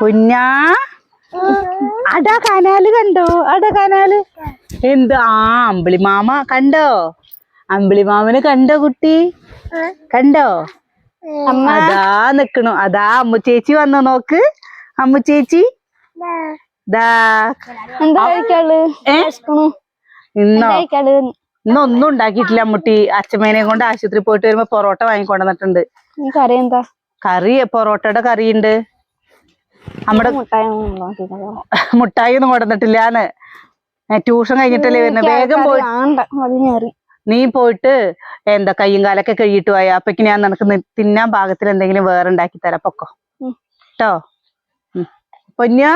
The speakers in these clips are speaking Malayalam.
കുഞ്ഞാ അടാ കനാല് കണ്ടോ? അടാ കനാല്. എന്ത്? ആ അമ്പിളി മാമ കണ്ടോ? അമ്പിളി മാമന് കണ്ടോ കുട്ടി? കണ്ടോ? അതാ നിക്കണു. അതാ അമ്മു ചേച്ചി വന്നോ നോക്ക്. അമ്മു ചേച്ചി ഇന്നൊന്നും ഉണ്ടാക്കിയിട്ടില്ല അമ്മുട്ടി. അച്ഛമ്മേനെ കൊണ്ട് ആശുപത്രി പോയിട്ട് വരുമ്പോ പൊറോട്ട വാങ്ങിക്കൊണ്ടുവന്നിട്ടുണ്ട്. കറി എന്താ? കറി പൊറോട്ടയുടെ കറിയുണ്ട്. നമ്മുടെ മുട്ടായി ഒന്നും കൊണ്ടുവന്നിട്ടില്ലാന്ന്. ട്യൂഷൻ കഴിഞ്ഞിട്ടല്ലേ വരുന്നത് വേഗം പോയി. നീ പോയിട്ട് എന്താ കയ്യും കാലൊക്കെ കഴുകിയിട്ട് പോയ അപ്പക്ക് ഞാൻ നിനക്ക് തിന്നാൻ പാകത്തിൽ എന്തെങ്കിലും വേറെ ഉണ്ടാക്കി തരാം. പൊക്കോ. കേട്ടോ പൊന്ന?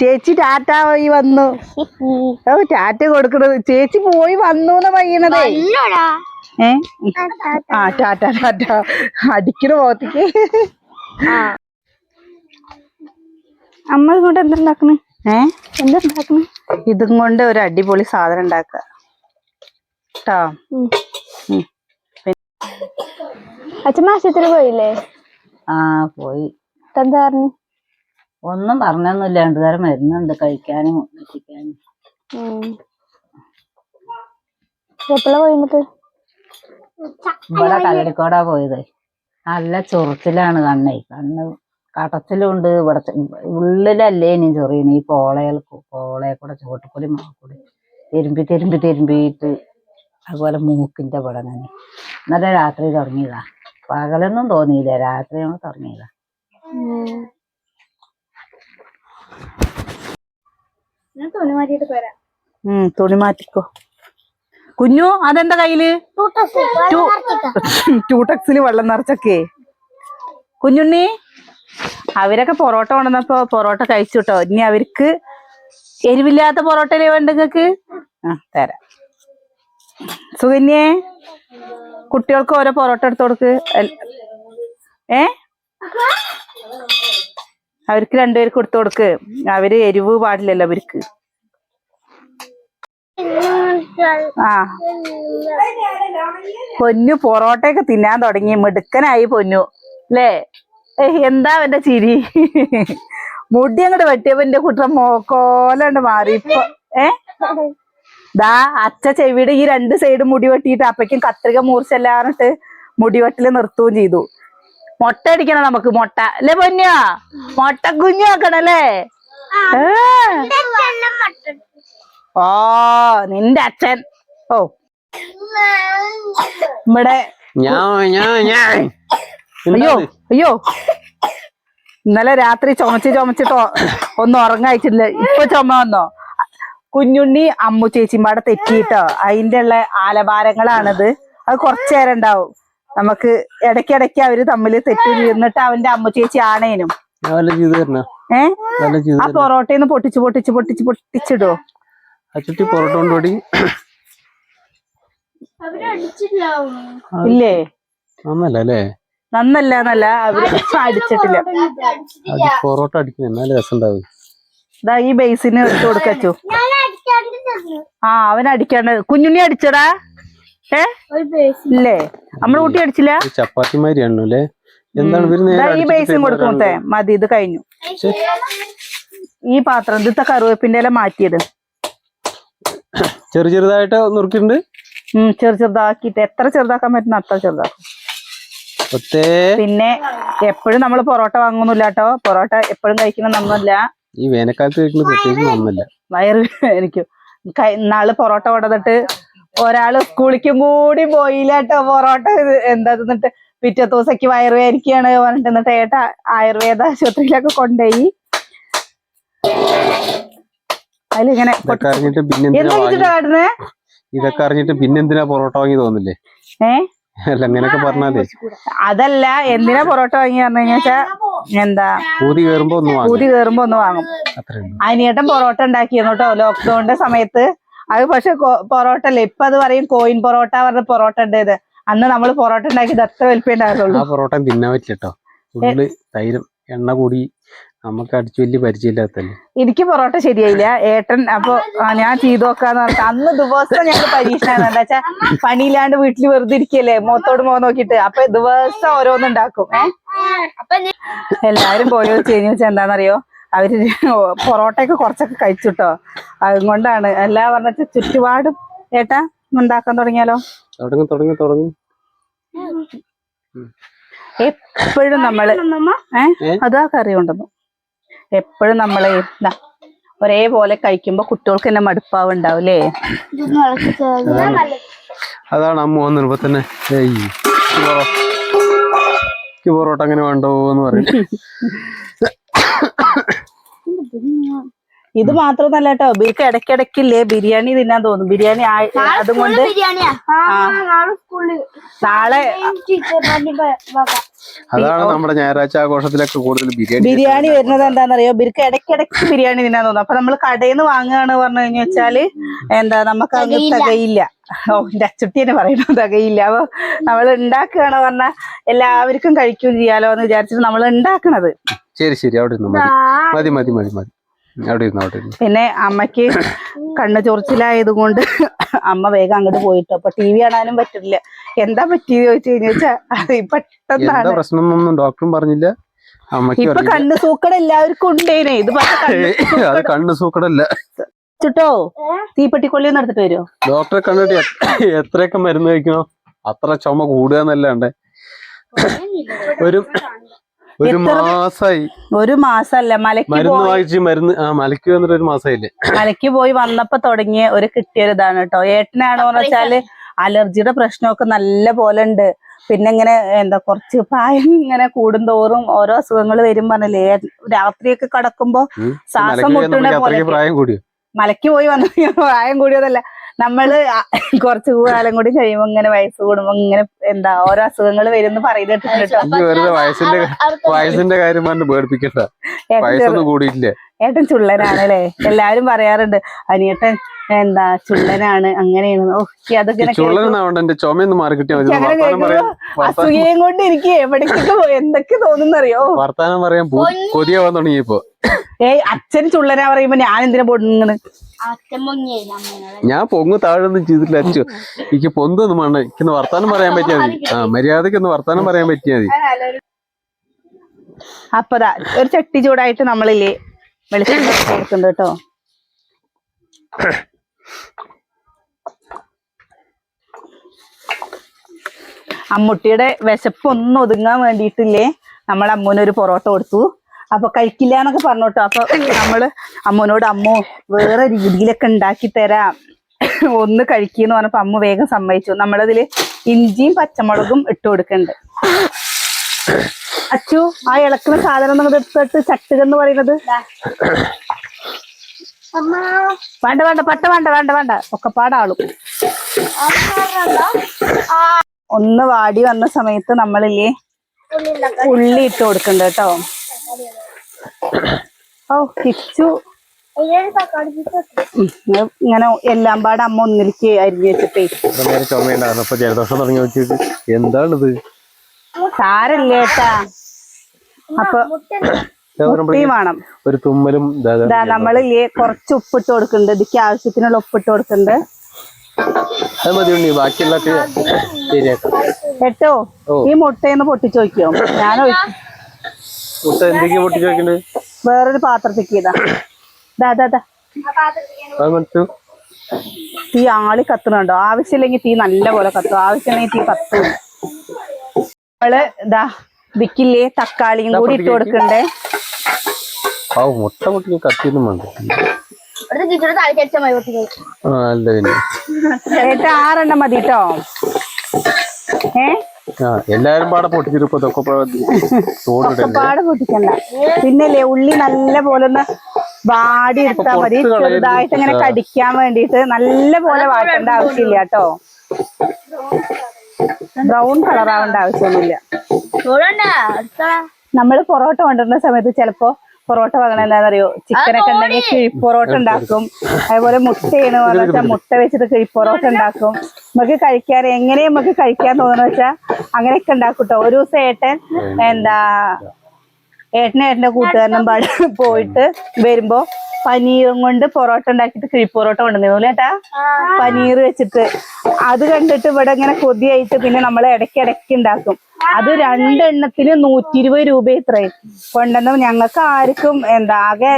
ചേച്ചി ടാറ്റ പോയി വന്നു. ഓ ടാറ്റ കൊടുക്കണത്. ചേച്ചി പോയി വന്നു എന്ന് പറയണതേ ഏ? ആ ടാറ്റ ടാറ്റ. അടിക്കണ പോകത്തേക്ക് അമ്മ ഇതുകൊണ്ട് എന്തുണ്ടാക്കണ്? ഏ? എന്തുണ്ടാക്കണ്? ഇതും കൊണ്ട് ഒരു അടിപൊളി സാധനം ഉണ്ടാക്ക കേട്ടോ അച്ഛമ്മ ആശുപത്രി പോയില്ലേ? ആ പോയി. എന്താ പറഞ്ഞു? ഒന്നും പറഞ്ഞൊന്നുമില്ല. രണ്ടു തരം മരുന്നുണ്ട്. കഴിക്കാനും എത്തിക്കാനും എപ്പോഴാ പോയി എന്നിട്ട്? ഇവിടെ കല്ലടിക്കോടാ പോയത്. നല്ല ചൊറിച്ചിലാണ് കണ്ണേ. കണ്ണ് കടച്ചിലുണ്ട് ഇവിടെ ഉള്ളിലല്ലേ ഇനി ചൊറിയണ? ഈ പോളയിൽ പോളയെ കൂടെ ചുവട്ടുകൂടി മാക്കൂടി തിരുമ്പി തിരുമ്പി തിരുമ്പിയിട്ട് അതുപോലെ മൂക്കിന്റെ ഇവിടെ തന്നെ. ഇന്നലെ രാത്രി തുടങ്ങിയതാ. പകലൊന്നും തോന്നിയില്ല. രാത്രി നമ്മൾ തുടങ്ങിയതാ. തുണി തുണി മാറ്റിക്കോ. കുഞ്ഞു അതെന്താ കയ്യിൽ? ടൂടക്സിൽ വെള്ളം നിറച്ചൊക്കെ. കുഞ്ഞുണ്ണി അവരൊക്കെ പൊറോട്ട കൊണ്ടുവന്നപ്പോ പൊറോട്ട കഴിച്ചു കേട്ടോ ഇനി അവർക്ക് എരിവില്ലാത്ത പൊറോട്ടയിലേ വേണ്ട നിങ്ങക്ക് ആ തരാം. സുകന്യേ കുട്ടികൾക്ക് ഓരോ പൊറോട്ട എടുത്തു കൊടുക്ക്. ഏ? അവർക്ക് രണ്ടുപേർക്ക് എടുത്തു കൊടുക്ക്. അവർ എരിവ് പാടില്ലല്ലോ അവർക്ക്. ആ. പൊന്നു പൊറോട്ടയൊക്കെ തിന്നാൻ തുടങ്ങി. മിടുക്കനായി പൊന്നു. അല്ലേ? എന്താ അവന്റെ ചിരി? മുടി അങ്ങോട്ട് വെട്ടിയപ്പോ എന്റെ കുട്ട മോക്കോലണ്ട് മാറി. ഇപ്പൊ ഏ? ദാ അച്ഛ ചെവിയുടെ ഈ രണ്ട് സൈഡ് മുടി വെട്ടിയിട്ട് അപ്പയ്ക്കും കത്രിക മൂർച്ചല്ലാറിട്ട് മുടി വെട്ടൽ നിർത്തുകയും ചെയ്തു. മുട്ട അടിക്കണം നമുക്ക് മുട്ട. അല്ലേ പൊന്നോ? മുട്ട കുഞ്ഞു വെക്കണല്ലേ ഏ. ഓ നിന്റെ അച്ഛൻ. ഓ. ഇവിടെ അയ്യോ അയ്യോ. ഇന്നലെ രാത്രി ചുമച്ച് ചുമച്ചിട്ടോ ഒന്നും ഉറങ്ങായിട്ടില്ല. ഇപ്പൊ ചുമ വന്നോ? കുഞ്ഞുണ്ണി അമ്മു ചേച്ചിമാടെ തെറ്റിയിട്ടോ അതിന്റെ ഉള്ള ആലഭാരങ്ങളാണത് അത് കുറച്ചു നേരം ഉണ്ടാവും. നമുക്ക് ഇടയ്ക്കിടയ്ക്ക് അവർ തമ്മിൽ തെറ്റിരുന്നിട്ട് അവന്റെ അമ്മു ചേച്ചി ആണേനും. ഏഹ് ആ പൊറോട്ടയിൽ നിന്ന് പൊട്ടിച്ച് പൊട്ടിച്ച് പൊട്ടിച്ച് പൊട്ടിച്ചിടോ. ചുറ്റി പൊറോട്ട കൊണ്ടുപോടി. ഇല്ലേ? ഒന്നല്ല നന്നല്ല എന്നല്ല അവർ അടിച്ചിട്ടില്ല. പൊറോട്ട അടിക്കുന്ന എന്നാലും രസം ഉണ്ടാവും ഇതാ ഈ ബേസിന് എടുത്തു കൊടുക്കച്ചു. ആ അവൻ അടിക്കാണ്ട്. കുഞ്ഞുണ്ണി അടിച്ചടാ. ഏ? ഇല്ലേ? നമ്മുടെ കുട്ടി അടിച്ചില്ല? ചപ്പാത്തി മാതിരിയാണല്ലോ അല്ലേ? എന്താണ് ഈ ബേസും മതി ഇത് കഴിഞ്ഞു. ഈ പാത്രം ഇതിത്തെ കറുവേപ്പിന്റെ ഇല മാറ്റിയത്. ചെറു ചെറുതായിട്ട് നുറുക്കിണ്ട് ചെറു ചെറുതാക്കിട്ട് എത്ര ചെറുതാക്കാൻ പറ്റുന്ന അത്ര ചെറുതാക്കും. പിന്നെ എപ്പോഴും നമ്മൾ പൊറോട്ട വാങ്ങുന്നില്ല കേട്ടോ പൊറോട്ട എപ്പോഴും കഴിക്കണം നന്നല്ല ഈ വേനൽക്കാലത്ത് കഴിക്കുന്നില്ല പ്രത്യേകിച്ച് വയറ് എനിക്ക്. നാൾ പൊറോട്ട കൊടുത്തിട്ട് ഒരാൾ സ്കൂളിക്കും കൂടി പോയില്ല കേട്ടോ പൊറോട്ട എന്താ എന്നിട്ട് പിറ്റേ ദിവസക്ക് വയറുവേദനിക്കാണ് പറഞ്ഞിട്ട് എന്നിട്ട് ഏട്ട ആയുർവേദ ആശുപത്രിയിലൊക്കെ കൊണ്ടുപോയി അതിലിങ്ങനെ ഇതൊക്കെ അറിഞ്ഞിട്ട് പിന്നെ എന്താ വെച്ചിട്ടാ കാട്ടുന്നേ ഇതൊക്കെ അറിഞ്ഞിട്ട് പിന്നെ എന്തിനാ പൊറോട്ട വാങ്ങി തോന്നില്ലേ? ഏ? അല്ല അങ്ങനെയൊക്കെ പറഞ്ഞാലേ അതല്ല എന്തിനാ പൊറോട്ട വാങ്ങി പറഞ്ഞു കഴിഞ്ഞാ എന്താ? പൂതി കേറുമ്പോ ഒന്ന് വാങ്ങി. പൂതി കേറുമ്പോ ഒന്ന് വാങ്ങും. അനിയേട്ടൻ പൊറോട്ട ഉണ്ടാക്കിയെന്നോട്ടോ കേട്ടോ ലോക്ക്ഡൌണിന്റെ സമയത്ത്. അത് പക്ഷെ പൊറോട്ട അല്ലേ? ഇപ്പൊ അത് പറയും കോയിൻ പൊറോട്ട പറഞ്ഞ പൊറോട്ട ഉണ്ടേത് അന്ന് നമ്മൾ പൊറോട്ട ഉണ്ടാക്കിയത് അത്ര വലിപ്പം ഉണ്ടായിരുന്നുള്ളൂ. ആ പൊറോട്ട തിന്നാൻ പറ്റില്ല കേട്ടോ തൈരും എണ്ണ കൂടി നമുക്ക് അടിച്ചു വലിയ പരിചയമില്ലാത്തല്ലേ? എനിക്ക് പൊറോട്ട ശരിയായില്ല. ഏട്ടൻ അപ്പൊ ഞാൻ ചെയ്തു നോക്കാന്ന് പറഞ്ഞിട്ട് അന്ന് ദിവസം ഞങ്ങൾ പരീക്ഷയാണ് എന്താ വെച്ചാ പണിയില്ലാണ്ട് വീട്ടിൽ വെറുതെ ഇരിക്കല്ലേ? മുഖത്തോട് മുഖം നോക്കിട്ട് അപ്പൊ ദിവസം ഓരോന്നുണ്ടാക്കും. ഏഹ് എല്ലാരും പോയി ചെയ്യുന്ന വെച്ചാൽ എന്താണെന്നറിയോ അവർ പൊറോട്ടയൊക്കെ കുറച്ചൊക്കെ കഴിച്ചുട്ടോ. അതുകൊണ്ടാണ്. എല്ലാ പറഞ്ഞിട്ട് ചുറ്റുപാടും ഏട്ടാ ഉണ്ടാക്കാൻ തുടങ്ങിയാലോ? തുടങ്ങി തുടങ്ങി തുടങ്ങി. എപ്പോഴും നമ്മൾ ഏ? ഏ? അതാ കറി കൊണ്ടുവന്നു എപ്പോഴും നമ്മൾ ഒരേപോലെ കഴിക്കുമ്പോ കുട്ടികൾക്ക് തന്നെ മടുപ്പാവ് ഉണ്ടാവൂലേ അതാണ് അമ്മ വന്നിരുമ്പോ തന്നെ പൊറോട്ട അങ്ങനെ വേണ്ടോ എന്ന് പറയും ഇത് മാത്രമല്ല കേട്ടോ ഇവർക്ക് ഇടയ്ക്കിടയ്ക്കില്ലേ ബിരിയാണി തിന്നാൻ തോന്നും. ബിരിയാണി ആയി- അതുകൊണ്ട് നാളെ അതാണ് നമ്മുടെ ഞായറാഴ്ച ആഘോഷത്തിലൊക്കെ കൂടുതൽ ബിരിയാണി ബിരിയാണി വരുന്നത് എന്താണെന്നറിയോ? ബിർക്ക് ഇടയ്ക്കിടയ്ക്ക് ബിരിയാണി തിന്നാൻ തോന്നും. അപ്പൊ നമ്മൾ കടയിൽ നിന്ന് വാങ്ങുകയാണ് പറഞ്ഞു കഴിഞ്ഞു വെച്ചാൽ എന്താ നമുക്ക് അത് തികയില്ല. ഓ എന്റെ അച്ചുട്ടി തന്നെ പറയുന്നു തികയില്ല. അപ്പൊ നമ്മൾ ഉണ്ടാക്കുകയാണ് പറഞ്ഞാൽ എല്ലാവർക്കും കഴിക്കുകയും ചെയ്യാലോ എന്ന് വിചാരിച്ചിട്ട് നമ്മൾ ഉണ്ടാക്കണത് ശരി ശരി. അവിടെ മതി മതി മതി മതി. പിന്നെ അമ്മയ്ക്ക് കണ്ണു ചൊറിച്ചിലായത് കൊണ്ട് അമ്മ വേഗം അങ്ങോട്ട് പോയിട്ട്. അപ്പൊ ടി വി കാണാനും പറ്റില്ല. എന്താ പറ്റിയത് ചോദിച്ചു കഴിഞ്ഞാൽ അത് പെട്ടെന്നാണ്. ഡോക്ടറും പറഞ്ഞില്ല. അമ്മയ്ക്ക് ഇപ്പൊ കണ്ണു സൂക്കട എല്ലാവർക്കും ഉണ്ടേനെ. ഇത് കണ്ണു സൂക്കടല്ല. ചുട്ടോ തീപ്പെട്ടിക്കൊള്ളി നടത്തിട്ട് എടുത്തിട്ട് വരുമോ ഡോക്ടറെ കണ്ടിട്ട് എത്ര- എത്രയൊക്കെ മരുന്ന് കഴിക്കണോ? അത്ര ചുമ കൂടുക എന്നല്ലാണ്ട്. ഒരു ഒരു മാസായി. ഒരു മാസല്ല. മലക്ക് മരുന്ന് പോയി. വാങ്ങിച്ച് മരുന്ന് ആ മലക്ക് വന്നിട്ട് ഒരു മാസമായില്ലേ മലക്ക് പോയി വന്നപ്പോ തുടങ്ങിയ ഒരു കിട്ടിയ ഇതാണ് കേട്ടോ ഏട്ടനാണോ എന്ന് വെച്ചാൽ അലർജിയുടെ പ്രശ്നമൊക്കെ നല്ല പോലെ ഉണ്ട്. പിന്നെ ഇങ്ങനെ എന്താ കുറച്ച് പ്രായം ഇങ്ങനെ കൂടുന്തോറും ഓരോ അസുഖങ്ങൾ വരും പറഞ്ഞില്ലേ. രാത്രിയൊക്കെ കടക്കുമ്പോ. ശ്വാസം മുട്ടണ പോലെ മലക്ക് പ്രായം കൂടിയോ? മലയ്ക്ക് പോയി വന്ന പ്രായം കൂടിയതല്ല. നമ്മൾ കുറച്ച് കാലം കൂടി കഴിയുമ്പോ ഇങ്ങനെ വയസ്സ് കൂടുമ്പോ ഇങ്ങനെ എന്താ ഓരോ അസുഖങ്ങൾ വരുന്നു വയസ്സിന്റെ വയസ്സിന്റെ കാര്യം പറഞ്ഞ് പേടിപ്പിക്കണ്ട. ചെറു- വയസ്സൊന്നും കൂടിയില്ലേ ഏട്ടൻ ചുള്ളനാണ് അല്ലേ എല്ലാരും പറയാറുണ്ട് അനിയേട്ടൻ എന്താ ചുള്ളനാണ് അങ്ങനെയാണ്. അസുഖയും അതൊക്കെ ചുമയൊന്ന് മാറി കൊണ്ട് എനിക്ക് എവിടേക്കൊക്കെ എന്തൊക്കെ തോന്നുന്നറിയോ? വർത്താനം പറയാൻ പൂ- കൊതിയാവാൻ തുടങ്ങിയപ്പോ. ഏയ് അച്ഛൻ ചുള്ളനാ പറയുമ്പോ ഞാൻ എന്തിനാ അച്ഛൻ അമ്മേനോട്. ഞാൻ പൊങ്ങ് താഴൊന്നും ചെയ്തിട്ടില്ല അച്ചു. എനിക്ക് പൊന്തൊന്നും വേണ്ട. എനിക്കൊന്ന് വർത്താനം പറയാൻ പറ്റിയാൽ മതി. ആ മര്യാദയ്ക്ക് ഒന്ന് വർത്താനം പറയാൻ പറ്റിയാൽ മതി. അപ്പതാ ഒരു ചട്ടി ചൂടായിട്ട് നമ്മളില്ലേ വെളിച്ചെണ്ണ കൊടുക്കുന്നുണ്ട് കേട്ടോ. അമ്മുട്ടിയുടെ വിശപ്പ് ഒന്ന് ഒതുങ്ങാൻ വേണ്ടിയിട്ടില്ലേ? നമ്മൾ അമ്മൂനൊരു പൊറോട്ട കൊടുത്തു. അപ്പൊ കഴിക്കില്ല എന്നൊക്കെ പറഞ്ഞോട്ടോ. അപ്പൊ നമ്മൾ അമ്മനോട് അമ്മു വേറെ രീതിയിലൊക്കെ ഉണ്ടാക്കി തരാം. ഒന്ന് കഴിക്കുന്നു പറഞ്ഞപ്പോ അമ്മ വേഗം സമ്മതിച്ചു. നമ്മളതിൽ ഇഞ്ചിയും പച്ചമുളകും ഇട്ട് കൊടുക്കണ്ട്. അച്ചു ആ ഇളക്കുന്ന സാധനം നമ്മൾ എടുത്തിട്ട് ചട്ടുക എന്ന് പറയുന്നത്? വേണ്ട വേണ്ട പട്ട വേണ്ട വേണ്ട വേണ്ട. ഒക്കെ പാടാളും ഒന്ന് വാടി വന്ന സമയത്ത് നമ്മളില്ലേ ഉള്ളി ഇട്ട് കൊടുക്കണ്ട കേട്ടോ. ഓ കിച്ചു. ഇങ്ങനെ- എല്ലാം പാടെ അമ്മ ഒന്നിലേക്ക് അരിഞ്ഞു വെച്ചിട്ടേ. ചുമയുണ്ടായിരുന്നു. അപ്പൊ ജലദോഷം തുടങ്ങി നോക്കിയിട്ട് എന്താണിത്? അപ്പൊ ഒരു തുമ്മലും നമ്മളില്ലേ കുറച്ച് ഉപ്പിട്ട് കൊടുക്കുന്നുണ്ട്. ഇതിക്ക് ആവശ്യത്തിനുള്ള ഉപ്പിട്ട് കൊടുക്കുന്നുണ്ട്. അത് മതി ഉണ്ണി ബാക്കിയുള്ളൊക്കെ ശരിയാക്കാം. കേട്ടോ ഈ മുട്ടയെന്ന് പൊട്ടിച്ചു നോക്കിയോ ഞാൻ മുട്ട എന്തൊക്കെയാ പൊട്ടിച്ചു നോക്കണ്ടേ വേറൊരു പാത്രത്തേക്ക് ഇതാ തീ ആളി കത്തുന്നുണ്ടോ? ആവശ്യമില്ലെങ്കിൽ തീ നല്ല പോലെ കത്തും. ആവശ്യമില്ലെങ്കിൽ തീ കത്തും. നമ്മൾ ഇതാ വിക്കില്ലേ തക്കാളിയും കൂടി ഇട്ട് കൊടുക്കണ്ടേ? മുട്ട മുട്ടി കത്തിയൊന്നും വേണ്ട. മതി അല്ല പിന്നെ. ആറെണ്ണം മതി കേട്ടോ ഏ? ആ എല്ലാരും പാടെ പൊട്ടിച്ചിട്ട് ഇപ്പൊ ഇതൊക്കെ തോടിടല്ലേ പാട് പൊട്ടിക്കണ്ട. പിന്നല്ലേ ഉള്ളി നല്ല പോലെ ഒന്ന് വാടി എടുത്താൽ മതി കളയരുത്. ചെറുതായിട്ട് ഇങ്ങനെ കടിക്കാൻ വേണ്ടിട്ട് നല്ല പോലെ വാട്ടേണ്ട ആവശ്യമില്ല കേട്ടോ ബ്രൗൺ കളർ ആവേണ്ട ആവശ്യമൊന്നുമില്ല. നമ്മൾ അടുത്ത. നമ്മൾ പൊറോട്ട കൊണ്ടുവരുന്ന സമയത്ത് ചിലപ്പോ പൊറോട്ട വാങ്ങണ എന്താണെന്നറിയോ ചിക്കനൊക്കെ ഉണ്ടെങ്കിൽ കിഴിപ്പൊറോട്ട ഉണ്ടാക്കും. അതുപോലെ മുട്ടയാണ് പറഞ്ഞ വെച്ചാൽ മുട്ട വെച്ചിട്ട് കിഴിപ്പൊറോട്ട ഉണ്ടാക്കും. നമുക്ക് കഴിക്കാൻ എങ്ങനെ നമുക്ക് കഴിക്കാൻ തോന്നുന്നു വെച്ചാൽ അങ്ങനെയൊക്കെ ഉണ്ടാക്കും കേട്ടോ ഒരു ദിവസം ഏട്ടൻ എന്താ ഏട്ടനും ഏട്ടന്റെ കൂട്ടുകാരനും പാടി പോയിട്ട് വരുമ്പോ പനീറും കൊണ്ട് പൊറോട്ട ഉണ്ടാക്കിയിട്ട് കിഴിപ്പൊറോട്ട കൊണ്ടുവന്നു ഏട്ടാ? പനീർ വെച്ചിട്ട്. അത് കണ്ടിട്ട് ഇവിടെ ഇങ്ങനെ കൊതിയായിട്ട് പിന്നെ നമ്മൾ ഇടയ്ക്ക് ഇടയ്ക്ക് ഉണ്ടാക്കും. അത് രണ്ടെണ്ണത്തിന് നൂറ്റി ഇരുപത് രൂപ ഇത്രയും. കൊണ്ടുവന്ന ഞങ്ങൾക്ക് ആർക്കും എന്താ ആകെ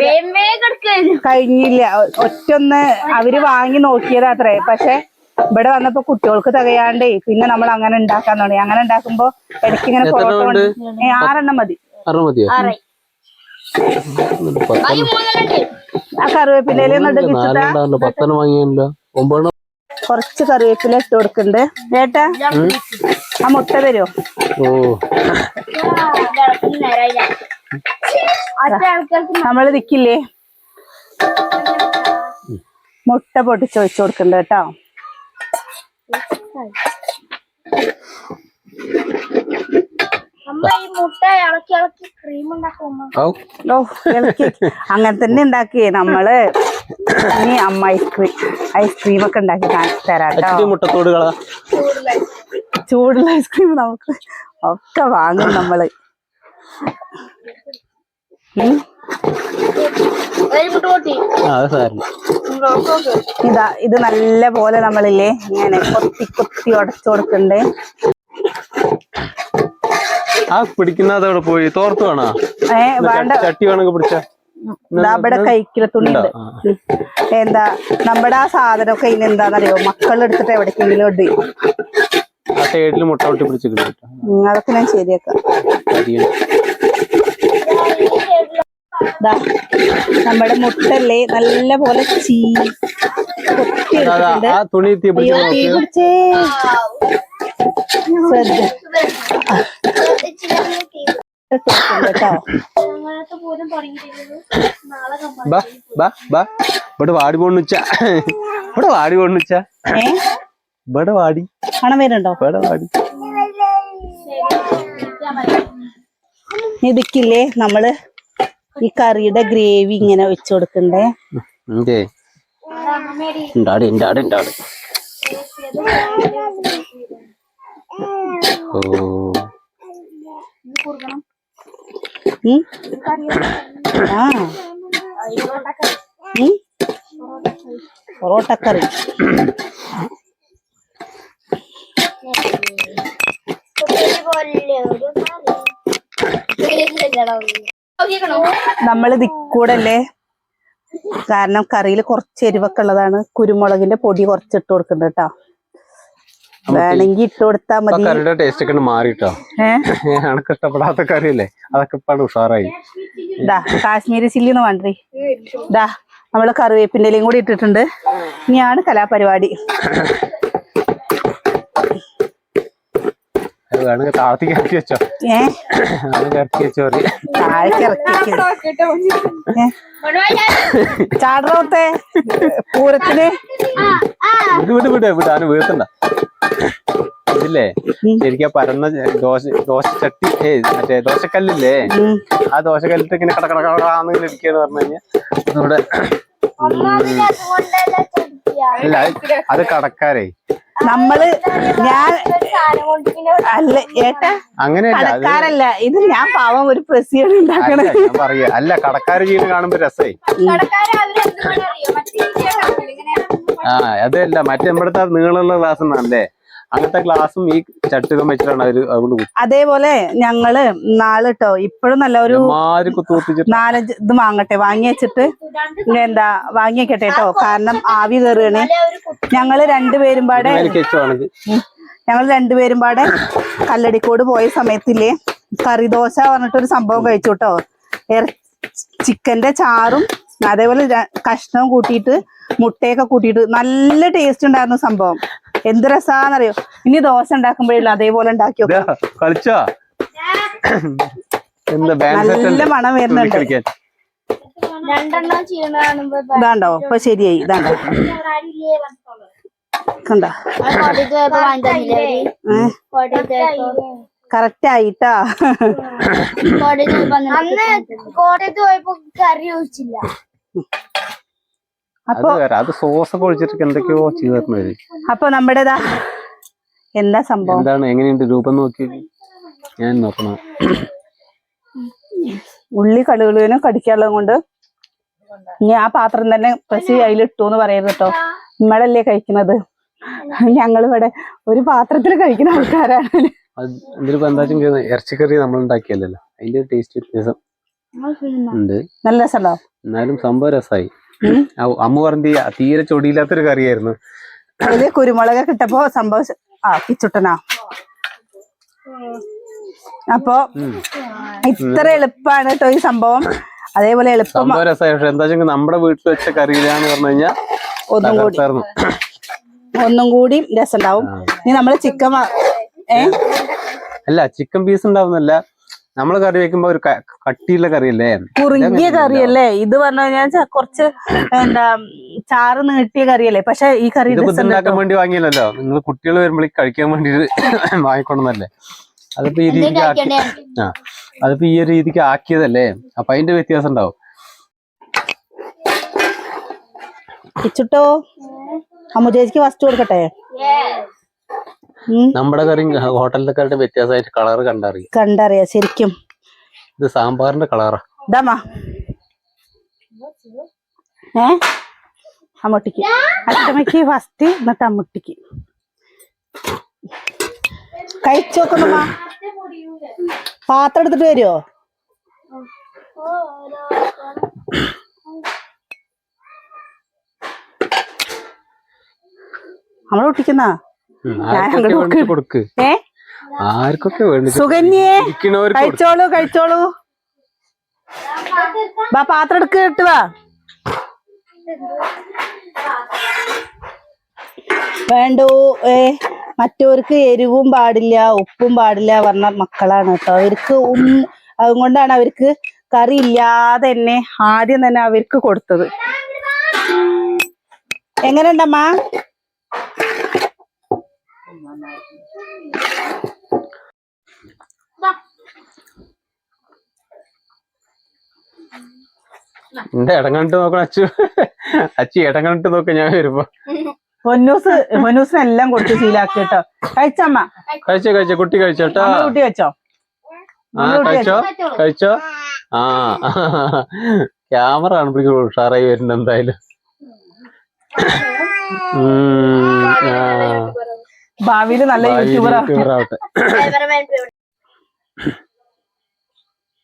കഴിഞ്ഞില്ല. ഒറ്റൊന്ന് അവർ വാങ്ങി നോക്കിയതാ അത്രേ. പക്ഷെ ഇവിടെ വന്നപ്പോ കുട്ടികൾക്ക് തികയാണ്ടേ. പിന്നെ നമ്മൾ അങ്ങനെ ഉണ്ടാക്കാൻ തുടങ്ങി. അങ്ങനെ ഉണ്ടാക്കുമ്പോ ഇടയ്ക്ക് ഇങ്ങനെ പൊറോട്ട കൊണ്ട് ആറെണ്ണം മതി. അറുപത് മതിയോ? ആ കറിവേപ്പിലയിൽ കുറച്ച് കറിവേപ്പില ഇട്ട് കൊടുക്കണ്ടേ. ഏട്ടാ? ആ മുട്ട തരുമോ നമ്മൾ നിക്കില്ലേ മുട്ട പൊട്ടിച്ച് ഒഴിച്ചു കൊടുക്കണ്ട കേട്ടോ അമ്മ ഈ മുട്ട ഇളക്കി ഇളക്കി ക്രീം ഉണ്ടാക്കുമ്പോ ഔ ഓ ഇളക്കി അങ്ങനെ തന്നെ ഉണ്ടാക്കി നമ്മൾ. ഇനി അമ്മ ഐസ്ക്രീം ഐസ്ക്രീം ഒക്കെ ഉണ്ടാക്കി കാണിച്ചു തരാട്ടോ ചൂടുള്ള ഐസ്ക്രീം നമുക്ക് ഒക്കെ വാങ്ങും നമ്മൾ. ഇതാ ഇത് നല്ല പോലെ നമ്മളില്ലേ ഇങ്ങനെ കൊത്തി കൊത്തി ഉടച്ചു കൊടുക്കണ്ടേ. ആ പിടിക്കുന്ന അതവിടെ പോയി. തോർത്ത് വേണോ? ചട്ടി വേണമെങ്കിൽ പിടിച്ച. ഇവിടെ തുണി എന്താ നമ്മുടെ ആ സാധനമൊക്കെ ഇനി എന്താണെന്നറിയോ? മക്കളെടുത്തിട്ട് എവിടേക്കെങ്കിലും ഇടും. ആ സൈഡിൽ മുട്ട പൊട്ടി പിടിച്ച് അതൊക്കെ ഞാൻ ശരിയാക്കാം. ദാ നമ്മുടെ മുട്ടല്ലേ നല്ല പോലെ തുണി തീ പിടിച്ച് ഇവിടെ വാടി പോണിച്ച ഇവിടെ വാടി പോണിച്ച ഇവിടെ വാടി. പണം വരുന്നുണ്ടോ? ഇവിടെ വാടി. ഇതിക്കില്ലേ നമ്മൾ ഈ കറിയുടെ ഗ്രേവി ഇങ്ങനെ വെച്ചു കൊടുക്കണ്ടേ? ആ? പൊറോട്ടക്കറി. നമ്മൾ കൂടല്ലേ കാരണം കറിയിൽ കുറച്ച് എരിവൊക്കെ ഉള്ളതാണ്. കുരുമുളകിന്റെ പൊടി കുറച്ച് ഇട്ട് കൊടുക്കുന്നുണ്ട് കേട്ടോ വേണമെങ്കിൽ ഇട്ട് കൊടുത്താ മതി. കറിയുടെ ടേസ്റ്റ് ഒക്കെ മാറിട്ടോ. ഏഹ് എനക്ക് ഇഷ്ടപ്പെടാത്ത കറിയല്ലേ? അതൊക്കെ ഇപ്പാണ് ഉഷാറായി. ഇതാ കാശ്മീരി ചില്ലി എന്ന് വേണ്ടേ ഇതാ നമ്മൾ കറിവേപ്പിന്റെ ഇലയും കൂടി ഇട്ടിട്ടുണ്ട്. ഇനിയാണ് കലാപരിപാടി അത് വേണമെങ്കിൽ താഴത്തേക്ക് ഇറക്കി വെച്ചോ. ഏ? വേണമെങ്കിൽ ഇറക്കി വെച്ചോ പറയും താഴേക്ക് ഇറക്കി ചാടറോത്തെ പൂരത്തിന്? വിട് വിട് വിട് വിട്. ആന് വീഴ്ത്തണ്ട. ഇതില്ലേ ശരിക്കും പരന്ന ദോശ ദോശ ചട്ടി ഏ മറ്റേ ദോശക്കല്ലില്ലേ? ആ ദോശക്കല്ലിട്ട് ഇങ്ങനെ കടക്കടക്കടാന്ന് ഇരിക്കുകയെന്ന് പറഞ്ഞു കഴിഞ്ഞാൽ. അല്ല അത് അത് കടക്കാരേ. നമ്മൾ ഞാൻ അല്ല ഏട്ടാ അത് കടക്കാരല്ല. ഇത് ഞാൻ പാവം ഒരു പ്രസിയാണ് ഉണ്ടാക്കണത്. പറയാ. അല്ല കടക്കാര് ചെയ്യുന്ന കാണുമ്പോ രസേ ആ അതല്ല മറ്റേ നമ്മുടെ നീളമുള്ള ഗ്ലാസ് ഒന്നല്ലേ അങ്ങനത്തെ ഗ്ലാസും ഈ ചട്ടുകം വെച്ചിട്ടാണ് അവർ അതുകൊണ്ട് അതേപോലെ ഞങ്ങൾ നാളെ ട്ടോ ഇപ്പോഴും നല്ല ഒരു നാലഞ്ച് ഇത് വാങ്ങട്ടെ വാങ്ങി വെച്ചിട്ട് എന്താ വാങ്ങി വെക്കട്ടെ കേട്ടോ കാരണം ആവി കയറുകയാണ് ഞങ്ങൾ രണ്ടുപേരും പാടെ ഞങ്ങൾ രണ്ടുപേരും പാടെ കല്ലടിക്കോട് പോയ സമയത്തില്ലേ കറിദോശ പറഞ്ഞിട്ടൊരു സംഭവം കഴിച്ചു കേട്ടോ ചിക്കന്റെ ചാറും അതേപോലെ കഷ്ണവും കൂട്ടിയിട്ട് മുട്ടയൊക്കെ കൂട്ടിയിട്ട് നല്ല ടേസ്റ്റ് ഉണ്ടായിരുന്നു സംഭവം. എന്ത് രസാന്നറിയോ? ഇനി ദോശ ഉണ്ടാക്കുമ്പോഴില്ല അതേപോലെ ഉണ്ടാക്കി കളിച്ചോ? നല്ല മണം വരുന്നുണ്ട്. ഇതാണ്ടോ? ഇപ്പൊ ശരിയായി. ഇതാണ്ടോ? കണ്ടോ? കറക്റ്റ് ആയിട്ടാ. കോട്ടയത്ത് പോയപ്പോ കറി ചോദിച്ചില്ല അപ്പൊ അത് സോസ് ഒക്കെ ഒഴിച്ചിട്ട് എന്തൊക്കെയോ ചേർന്നത് അപ്പൊ നമ്മുടേതാ എന്താ സംഭവം? എന്താണ് എങ്ങനെയുണ്ട്? രൂപം നോക്കി ഞാൻ നോക്കണം. ഉള്ളി കടുകുളിനും കടിക്കാനുള്ളത് കൊണ്ട് ഇനി ആ പാത്രം തന്നെ പ്രസി അതിലിട്ടു എന്ന് പറയരുത് കേട്ടോ നമ്മളല്ലേ കഴിക്കുന്നത് ഞങ്ങളിവിടെ ഒരു പാത്രത്തിൽ കഴിക്കുന്ന ആൾക്കാരാണ്. ഇറച്ചിക്കറി നമ്മൾ ഉണ്ടാക്കിയല്ലോ അതിന്റെ ടേസ്റ്റ് വ്യത്യാസം ഉണ്ട്. നല്ല രസമുണ്ടോ? എന്നാലും സംഭവം രസമായി. അമ്മ പറഞ്ഞ തീരെ ചൊടിയില്ലാത്തൊരു കറിയായിരുന്നു. വലിയ കുരുമുളക് കിട്ടപ്പോ സംഭവം ആ കിച്ചുട്ടനാ. അപ്പോ ഇത്ര എളുപ്പാണ് കേട്ടോ ഈ സംഭവം. അതേപോലെ എളുപ്പം എന്താ നമ്മുടെ വീട്ടിൽ വെച്ച കറിയിലാന്ന് പറഞ്ഞു കഴിഞ്ഞാൽ ഒന്നും കൂടി. ഒന്നും കൂടി രസമുണ്ടാവും ഇനി നമ്മൾ ചിക്കൻ ഏ? അല്ല ചിക്കൻ പീസ് ഉണ്ടാവുന്നല്ല നമ്മൾ കറി വെക്കുമ്പോ ഒരു കട്ടിയുള്ള കറിയല്ലേ? കുറുകിയ കറിയല്ലേ? ഇത് പറഞ്ഞു കഴിഞ്ഞാൽ പറഞ്ഞാൽ കുറച്ച് എന്താ ചാറ് നീട്ടിയ കറിയല്ലേ? പക്ഷെ ഈ കറി ഉണ്ടാക്കാൻ വേണ്ടി വാങ്ങിയല്ലോ നിങ്ങൾ കുട്ടികൾ വരുമ്പോഴേക്ക് കഴിക്കാൻ വേണ്ടി വാങ്ങിക്കൊണ്ടെന്നല്ലേ അതിപ്പോ ഈ രീതിക്ക് ആക്കി ആ അതിപ്പോ ഈ ഒരു രീതിക്ക് ആക്കിയതല്ലേ? അപ്പൊ അതിന്റെ വ്യത്യാസം ഉണ്ടാവും. കിച്ചുട്ടോ? അമ്മ ചേച്ചിക്ക് ഫസ്റ്റ് കൊടുക്കട്ടെ? നമ്മുടെ കറി ഹോട്ടലിലെ കറിയുടെ വ്യത്യാസമായിട്ട് കളർ കണ്ടറിയാം. കണ്ടറിയാ ശരിക്കും. ഇത് സാമ്പാറിന്റെ കളറാ ഇതാമാ ഏ? അമ്മൂട്ടിക്ക്. അച്ഛമ്മക്ക് ഫസ്റ്റ് എന്നിട്ട് അമ്മൂട്ടിക്ക്. കഴിച്ചു നോക്കണമ്മ പാത്രം എടുത്തിട്ട് വരുമോ നമ്മളെ കുട്ടിക്കുന്ന ഞാൻ അങ്ങോട്ട് കൊടുക്ക്? ഏ? ആർക്കൊക്കെ വേണ്ടി സുകന്യേ. കഴിച്ചോളൂ കഴിച്ചോളൂ. ബാ പാത്രം എടുക്ക് ഇട്ട് വാ. വേണ്ടോ? ഏ മറ്റവർക്ക് എരിവും പാടില്ല ഉപ്പും പാടില്ല പറഞ്ഞ മക്കളാണ് കേട്ടോ. അവർക്ക് ഉം അതുകൊണ്ടാണ് അവർക്ക് കറി ഇല്ലാതെ തന്നെ ആദ്യം തന്നെ അവർക്ക് കൊടുത്തത്. എങ്ങനെയുണ്ടമ്മ എന്റെ ഇടങ്ങണിട്ട് നോക്കണം അച്ചു. അച്ചു ഇടങ്ങണിട്ട് നോക്ക ഞാൻ വരുമ്പോ. പൊന്നൂസ് പൊന്നൂസിന് എല്ലാം കൊടുത്ത് ശീലാക്കി കേട്ടോ. കഴിച്ചമ്മ? കഴിച്ചോ കഴിച്ചോ കുട്ടി കഴിച്ചോ കുട്ടി. കഴിച്ചോ? ആ കഴിച്ചോ? കഴിച്ചോ? ആ. ക്യാമറ കാണുമ്പോഴേക്കും ഉഷാറായി വരുന്നുണ്ട് എന്തായാലും. ഉം, ആ. ഭാവിയിൽ നല്ല യൂട്യൂബർ യൂട്യൂബർ ആവട്ടെ.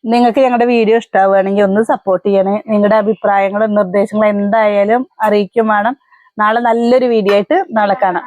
നിങ്ങൾക്ക് ഞങ്ങളുടെ വീഡിയോ ഇഷ്ടമാവുകയാണെങ്കിൽ ഒന്ന് സപ്പോർട്ട് ചെയ്യണേ. നിങ്ങളുടെ അഭിപ്രായങ്ങളും നിർദ്ദേശങ്ങളും എന്തായാലും അറിയിക്കും വേണം നാളെ നല്ലൊരു വീഡിയോ ആയിട്ട് നാളെ കാണാം.